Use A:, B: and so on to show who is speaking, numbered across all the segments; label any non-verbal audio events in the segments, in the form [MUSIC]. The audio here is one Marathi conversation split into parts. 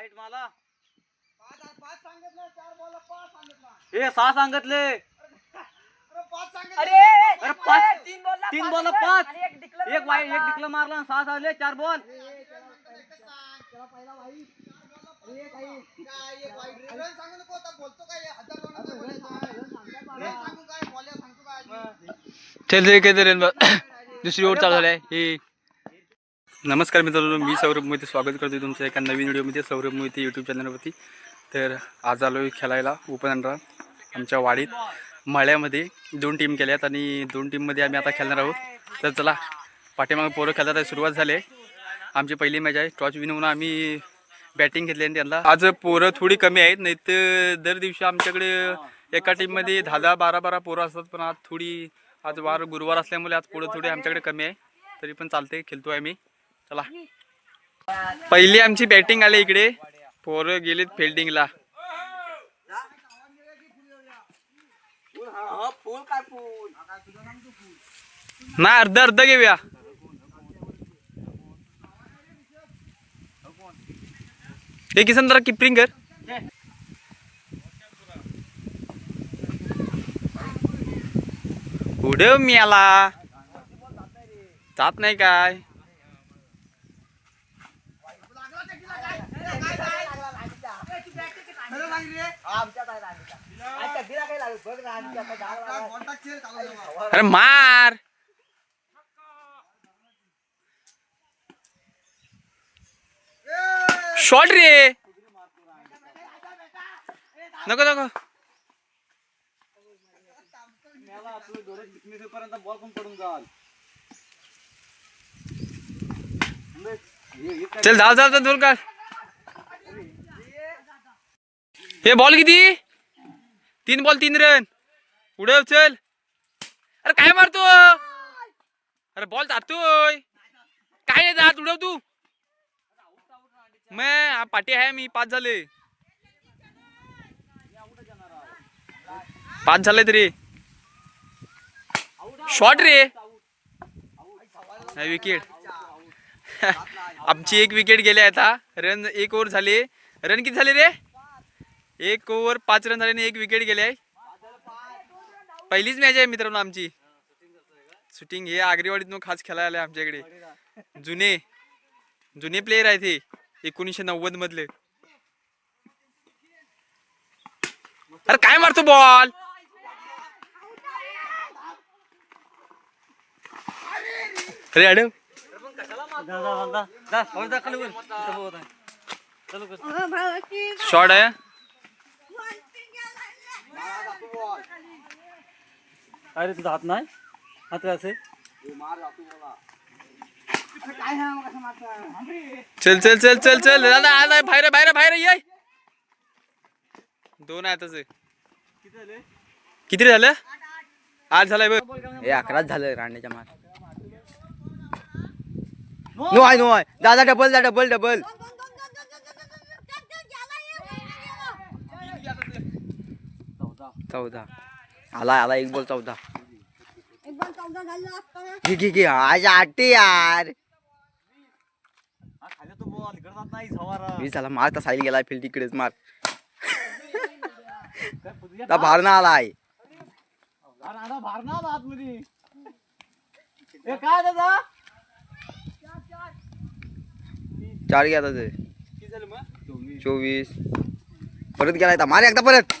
A: वाईट मला.
B: पाच पाच सांगितलं चार बॉल पाच सांगितलं
A: हे सहा सांगितले.
B: अरे
C: अरे
A: अरे पाच
C: तीन बॉल
A: तीन बॉल. पाच.
C: एक
A: वाईट एक
C: मारला.
A: डिक्लेअर मारला सहा झाले चार बॉल.
D: चल काय तर दुसरी ओवर चालू झाली आहे. ही नमस्कार मित्रांनो मी सौरभ मोहिते. स्वागत करतो तुमच्या एका नवीन व्हिडिओमध्ये सौरभ मोहिते यूट्यूब चॅनलवरती तर आज आलो आहे खेळायला उपनंडरा आमच्या वाडीत. मळ्यामध्ये दोन टीम केल्यात आणि दोन टीममध्ये आम्ही आता खेळणार आहोत. तर चला पाठीमागे पोरं खेळतात सुरुवात झाली आहे. आमची पहिली मॅच आहे टॉच विन होऊन आम्ही बॅटिंग घेतली आणि त्यांना. आज पोरं थोडी कमी आहेत नाही तर दर दिवशी आमच्याकडे एका टीममध्ये दहा दहा बारा बारा पोरं असतात पण आज थोडी आज वार गुरुवार असल्यामुळे आज पोरं थोडी आमच्याकडे कमी आहे. तरी पण चालते आहे आम्ही. चला. पहिली आमची बॅटिंग आली इकडे. पोरं गेलीत फिल्डिंगला ना अर्ध अर्ध घेऊया. हे किसन जरा किपरिंग कर. उडव मी आला जात नाही काय? अरे मार. शॉर्ट रे. नको नको.
A: पर्यंत बॉल पण पडून जाल.
D: चल धाव धाव दूर कर हे बॉल किती? तीन बॉल तीन रन. उडव चल अरे काय मारतो? अरे बॉल जातोय काय नाही जात उडव तू. मै हा पाठी आहे मी पाच झाले. पाच झाले तरी. शॉर्ट रे. विकेट [LAUGHS] आमची एक विकेट गेली आता. रन एक ओव्हर झाले. रन किती झाले रे? एक ओव्हर पाच रन झाले आणि एक विकेट गेले आहे. पहिलीच मॅच आहे मित्रांनो आमची. शूटिंग हे आगरीवाडीतून खास खेळायला आले आमच्याकडे. जुने जुने प्लेयर आहेत हे एकोणीसशे नव्वद मधले. अरे काय मारतो बॉल. अरे अडव शॉर्ट आहे.
A: अरे तुझा हात नाही? हात काय असे
D: चल चल चल चल चल. दादा आलाय बाहेर बाहेर बाहेर ये. दोन आहे तसे किती रे झालं? आठ झालाय बघ.
C: हे अकराच झालं रांडेच्या मार नो आहे नो आहे. दादा डबल दा डबल डबल चौदा. आला आला एक बॉल चौदा. घे घे घे. आज आटे यार. मी चला मार तर साईल गेला फील्ड इकडेच मार. ता भारना आलाय.
A: राणा भारणार आतमध्ये हे काय दादा
C: चार घ्या आता
A: झालं
C: चोवीस. परत गेलाय ता मार एकदा परत.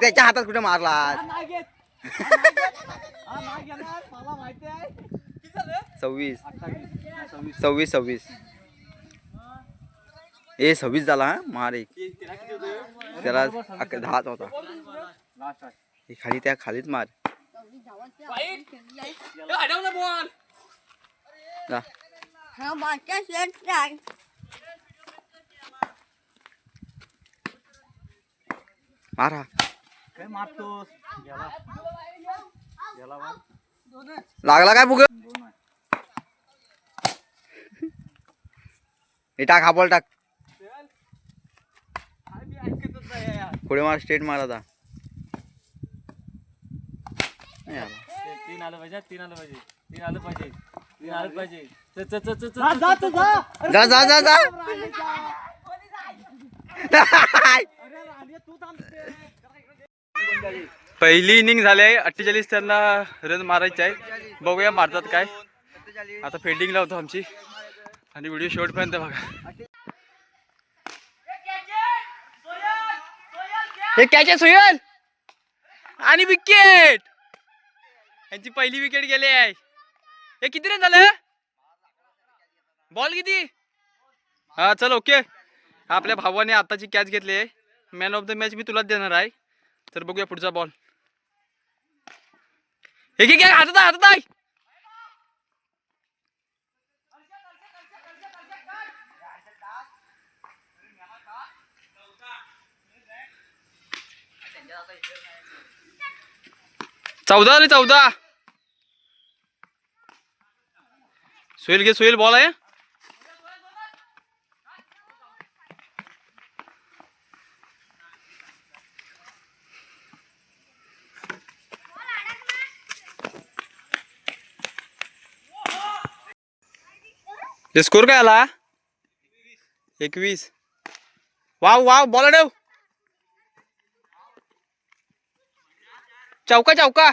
C: त्याच्या हातात कुठे मारला?
A: हा. हा
C: सव्वीस.
A: सव्वीस.
C: सव्वीस ए सव्वीस झाला हा? मार एक. त्याला दहाच होता. हे खाली त्या खालीच मार. मार हा.
A: काय मारतोस गेला. गेला बा.
C: लागला काय बुग हे टाक हा बॉल टाक.
A: आम्ही ऐकतच नाही यार
C: पुढे मार स्टेट मार आता. नाही आला.
A: तीन आलं पाहिजे तीन आलं पाहिजे. तीन आलं पाहिजे. तीन आलं पाहिजे. च- च- च- च- च- च- च-
C: जा. जा जा जा [LAUGHS]
A: अरे राणे तू थांबते.
D: पहिली इनिंग झाली आहे. अठ्ठेचाळीस त्यांना रन मारायचे आहे बघूया मारतात काय. आता फिल्डिंग लावतो आमची. आणि व्हिडिओ शेवटपर्यंत बघा. हे कॅच आहे सुयल. आणि विकेट यांची पहिली विकेट गेली आहे. हे किती रन झालं? बॉल किती? हा चल ओके आपल्या भावाने आताची कॅच घेतली आहे. मॅन ऑफ द मॅच मी तुलाच देणार आहे. तर बघूया पुढचा बॉल हे घे काय हातात आहे, हातात आहे. चौदा रे चौदा. सोहेल घे सोहेल बॉल आहे. ते स्कोर काय आला? एकवीस. वाव वाव बॉल डेव चौका चौका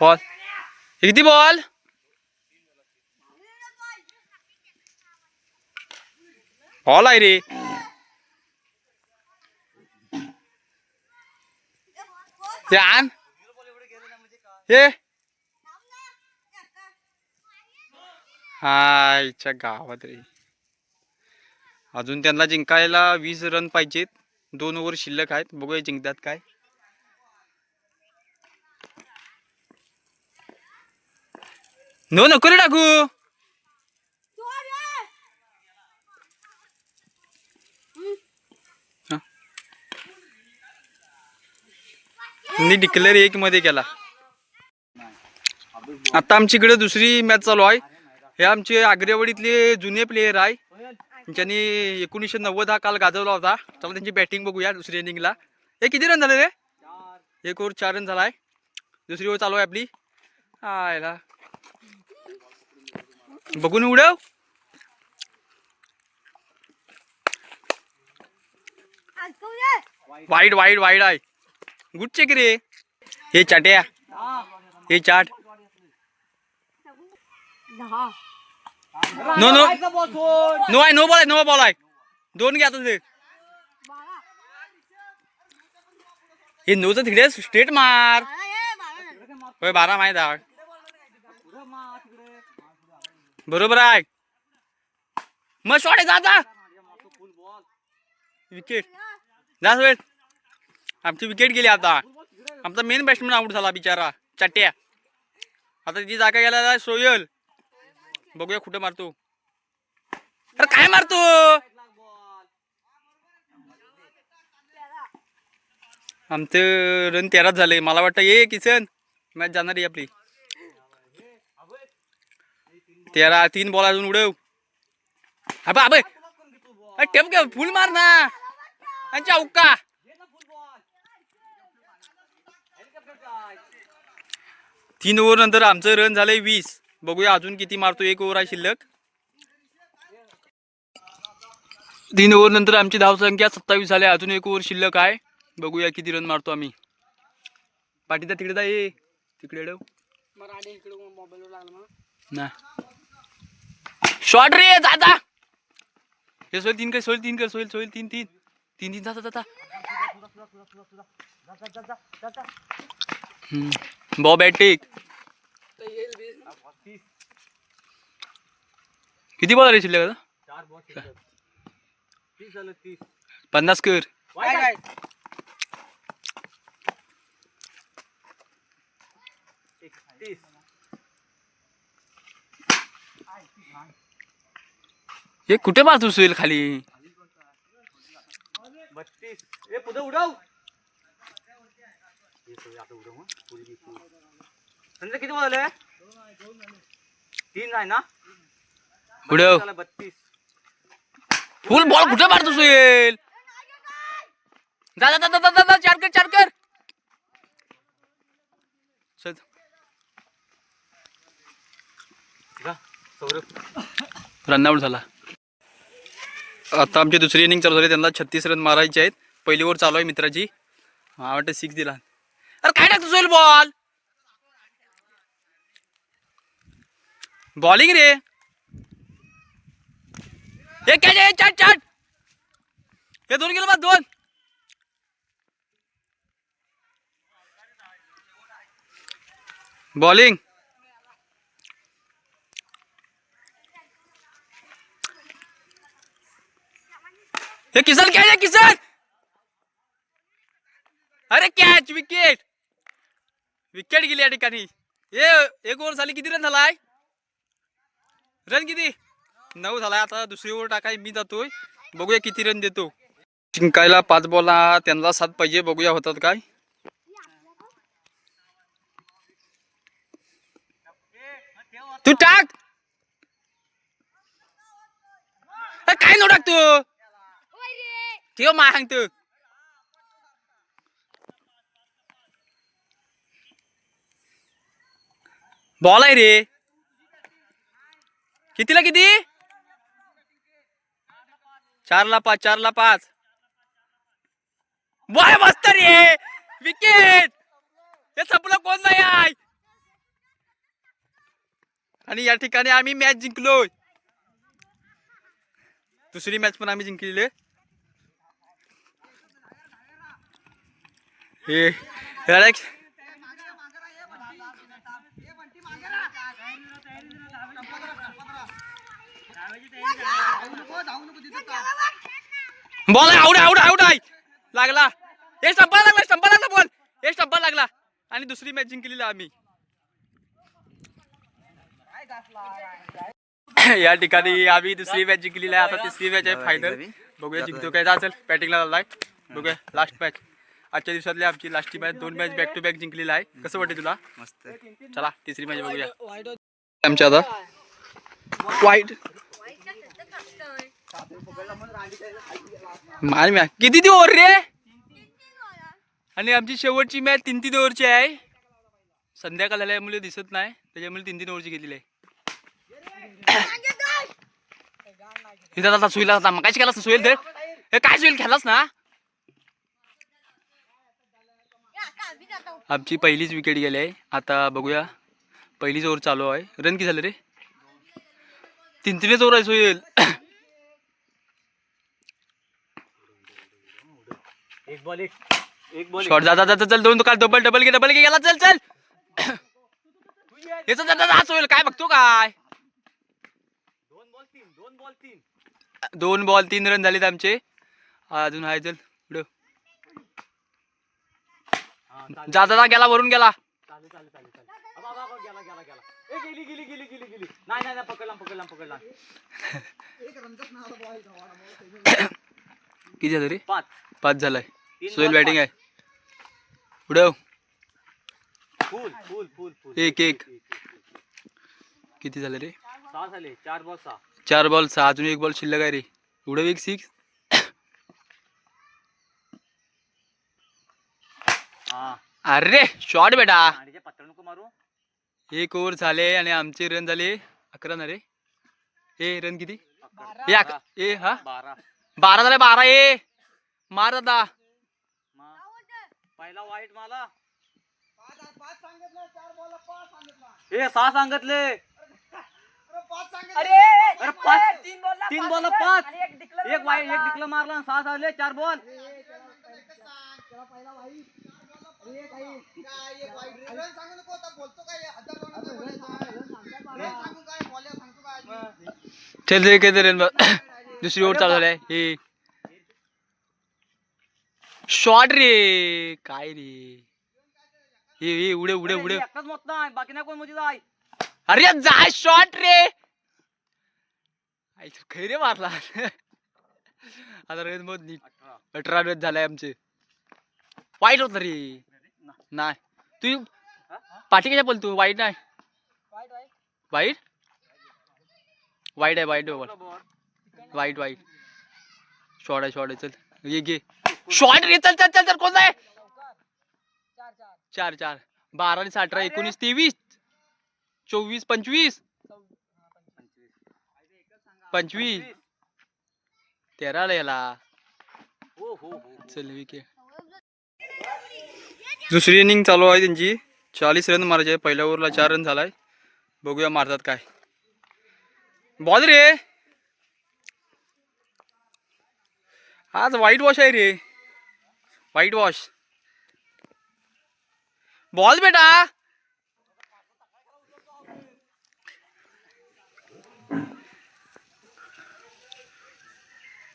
D: बॉल किती बॉल बॉल आहे रे ते आण हे हायच्या गावात रे अजून त्यांना जिंकायला वीस रन पाहिजेत. दोन ओव्हर शिल्लक आहेत. बघूया जिंकतात काय. नो नको रे टाकू. मी डिक्लेअर एक मध्ये केला. आता आमच्याकडे दुसरी मॅच चालू आहे. हे आमचे आग्रेवाडीतले जुने प्लेयर आहे. ज्यांनी एकोणीसशे नव्वद हा काल गाजवला होता. चला त्यांची बॅटिंग बघूया दुसरी इनिंगला हे किती रन झाले रे? एक ओव्हर चार रन झालाय. दुसरी ओव्हर चालू आहे आपली. आयला. बघून उडव. वाईट वाईट वाईट आहे. गुड चेक रे? हे चाट्या हे chaat. No no. No I no ball आहे नो बॉल आहे दोन घ्या आता हे नोचं तिकडे स्ट्रेट मार. होय बारा माहीत आहे. बरोबर आहे. मग शॉट आहे जा जा. विकेट जा वेळ आमची विकेट गेली आता. आमचा मेन बॅट्समॅन आउट झाला बिचारा. चट्ट्या आता ती जागा गेला सोयल. बघूया कुठं मारतो. अरे काय मारतो? आमचं रन तेराच झाले मला वाटतं ये किसन. मॅच जाणार आहे आपली. तेरा तीन बॉल अजून उडव. अबे अबे. अरे टेप घे फुल मार ना. आणि चौका
A: घे ना full ball. Helicopter काय?
D: तीन ओव्हर नंतर आमचं रन झालंय वीस. बघूया अजून किती मारतो एक ओव्हर आहे शिल्लक. तीन ओव्हर नंतर आमची धावसंख्या सत्तावीस झाली. अजून एक ओव्हर शिल्लक आहे. बघूया किती रन मारतो आम्ही. पाठीचा तिकडे जा ये. तिकडे ना. शॉर्ट रे दादा. हे सोईल तीन काय सोयल तीन कर सोईल सोयल तीन. तीन तीन तीन जाता जाता बॉ बॅटिक किती बॉल रे शिल्लक आता
A: चार ball शिल्लक. तीस झालं तीस.
D: पन्नास कर
A: White आहे. एकतीस.
D: हे कुठे मारतो सुईल खाली
A: बत्तीस ए पुढे उडव संजय किती बॉल आले तीन आहे ना?
D: उडव
A: बत्तीस
D: फुल बॉल कुठे मारतो सुईल जा जा जा जा, जा जा, जा चार कर चार कर. रन आउट झाला. आता आमची दुसरी इनिंग चालू झाली. त्यांना छत्तीस रन मारायचे आहेत. पहिली ओव्हर चालू आहे मित्राची. हा वाटतं सिक्स दिला. अरे काय टाकतो सोहेल बॉल? बॉलिंग रे. हे काय हे चाट चाट. हे दोन गेलो बा दोन. बॉलिंग. हे किसन काय आहे किसन? अरे कॅच विकेट विकेट गेली या ठिकाणी. ए एक ओव्हर झाली. किती रन झालाय? रन किती? नऊ झालाय. आता दुसरी ओव्हर टाकाय. मी जातोय. बघूया किती रन देतो. जिंकायला पाच बॉला त्यांना सात पाहिजे. बघूया होतात काय. तू टाक! अरे काय नो टाक तू ठेव मा सांगतो बॉल आहे रे. कितीला किती? चारला पाच चारला पाच. वाय मस्त रे. विकेट हे संपलं कोण नाही आय आणि या ठिकाणी आम्ही मॅच जिंकलोय. दुसरी मॅच पण आम्ही जिंकलेली हे हे बॉल आहे आउट आउट आउट आहे लागला. हे स्टंपाला लागला स्टंपाला लागला बॉल. हे स्टंपाला लागला. आणि दुसरी मॅच जिंकलेली आम्ही. या ठिकाणी आम्ही दुसरी मॅच जिंकलेली आहे. आता तिसरी मॅच आहे फायनल बघूया जिंकतो काय चल बॅटिंगला झालाय बघूया लास्ट मॅच आजच्या दिवसातली आमची लास्टची मॅच दोन मॅच बॅक टू बॅक जिंकलेला आहे. कसं वाटते तुला?
C: मस्त.
D: चला तिसरी मॅच बघूया. आमच्या आता वाईट मार मॅच किती ती ओव्हर रे? आणि आमची शेवटची मॅच तीन तीन ओव्हरची आहे संध्याकाळ झाल्यामुळे दिसत नाही त्याच्यामुळे तीन तीन ओव्हरची घेतलेली आहे. इथं आता सुईला आता मग काय केलास सुईल तर हे काय सुईल खेळलास ना? आमची पहिलीच विकेट गेली आहे. आता बघूया. पहिलीच ओव्हर चालू आहे. रन किती झाले रे? तीन तीनच ओव्हर आहे सुईल
A: एक. बॉल एक एक बॉल
D: शॉर्ट जाता जाता चल दोन दुकान डबल डबल घे डबल घे गेला चल चल. याचा जात होईल काय बघतो काय?
A: दोन बॉल तीन दोन बॉल तीन.
D: दोन बॉल तीन रन झालेत आमचे. अजून आहे चल पुढं. जाता जा गेला वरून गेला.
A: गेला गेला गेला. ए गेली गेली गेली गेली गेली. नाही नाही नाही, पकडला पकडला पकडला.
D: किती झालं रे
A: पाच.
D: पाच झालाय.
A: तीन
D: बॅटिंग आहे. पुढं
A: फुल फुल फुल फुल.
D: एक, एक. किती झालं रे?
A: सहा झाले चार बॉल सहा.
D: चार बॉल सहा. अजून एक बॉल शिल्लक आहे रे. पुढं एक सिक्स
A: हा.
D: अरे शॉर्ट बेटा.
A: आणि पत्र नको मारू.
D: एक ओव्हर झाले आणि आमचे रन झाले. अकरा ना रे? ए रन किती. ए अक- ए हा?
A: बारा.
D: बारा झाले बारा ए! मार दादा
A: पहिला वाईट मला.
B: पाच पाच सांगितलं. चार बॉल पाच सांगितलं
A: हे सहा सांगितले
B: अरे पाच सांगितलं
A: अरे पाच. तीन बॉल पाच एक वाईट एक डिक्ल मारला आणि सहा झाले चार बॉल
B: अरे काही काय एक वाईट रे. रन सांगू नको आता बोलतो काय? हजार दोनाचं बोलायचं. रन सांगू काय बॉल सांगतो काय
D: चल रे किती रन दुसरी ओव्हर चालू झालाय हे. शॉर्ट रे. काय रे? हे हे उडे उडे उडे.
A: एकटाच मत नाही. बाकी नाही कोण मोठी जाय.
D: अरे जा शॉर्ट रे. आई तू खैरे मारला. [LAUGHS] आता रन नीट.
A: अठरा.
D: रन झालाय आमचे. वाईट होत रे. नाही. तू पाठी कशा बोलतो वाईट नाही. वाईट? वाईट आहे वाईट बॉल
A: बॉल
D: वाईट वाईट. शॉर्ट आहे शॉर्ट आहे. चल. ये घे शॉर्ट रे चल चल चल चल. कोण आहे? चार चार. बारा आणि अठरा एकोणीस तेवीस. चोवीस पंचवीस. पंचवीस. तेरा याला.
A: हो हो हो
D: चल विकेट दुसरी इनिंग चालू आहे त्यांची. चाळीस रन मारायचे. पहिल्या ओव्हरला चार रन झालाय. बघूया मारतात काय. बॉल रे. आज व्हाईट वॉश आहे रे. व्हाईट वॉश बॉल बेटा.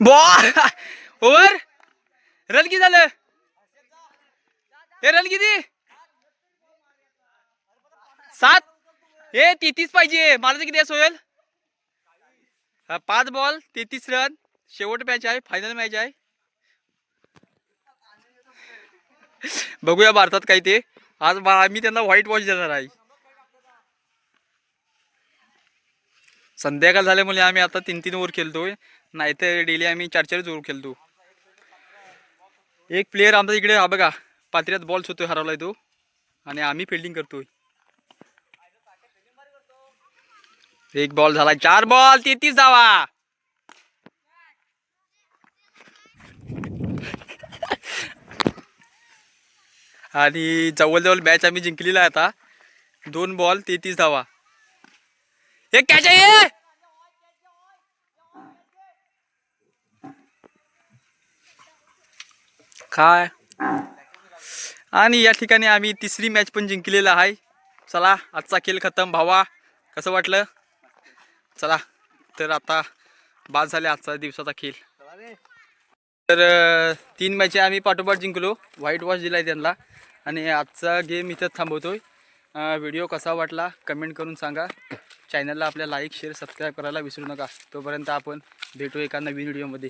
D: बॉल. [LAUGHS] ओवर रन किती झालं? हे रन किती सात! हे तेहतीस पाहिजे. मला किती आहे होईल? पाच बॉल तेहतीस रन शेवट मॅच आहे फायनल मॅच आहे. बघूया भारतात काय ते. आज बा- आम्ही त्यांना व्हाईट वॉश देणार आहे. संध्याकाळ झाल्यामुळे आम्ही आता तीन तीन ओव्हर खेळतोय. नाहीतर डेली आम्ही चार चारच ओव्हर खेळतो. एक प्लेअर आमचा इकडे हा बघा. पात्र्यात बॉल होतोय हरवलाय तो. आणि आम्ही फिल्डिंग करतोय. एक बॉल झाला चार बॉल तेहतीस धावा. आणि जवळजवळ मॅच आम्ही जिंकलेला आहे आता. दोन बॉल तेहतीस धावा. एक कॅच आहे काय? आणि या ठिकाणी आम्ही तिसरी मॅच पण जिंकलेला आहे. चला आजचा खेळ खतम भावा कसं वाटलं? चला तर आता बाद झाले आजचा दिवसाचा खेळ. तर तीन मॅचे आम्ही पाठोपाठ जिंकलो. व्हाईट वॉश दिलाय त्यांना. आणि आजचा गेम इथंच थांबवतोय. व्हिडिओ कसा वाटला? कमेंट करून सांगा. चॅनलला आपल्या लाईक शेअर सबस्क्राईब करायला विसरू नका. तोपर्यंत आपण भेटू एका नवीन व्हिडिओमध्ये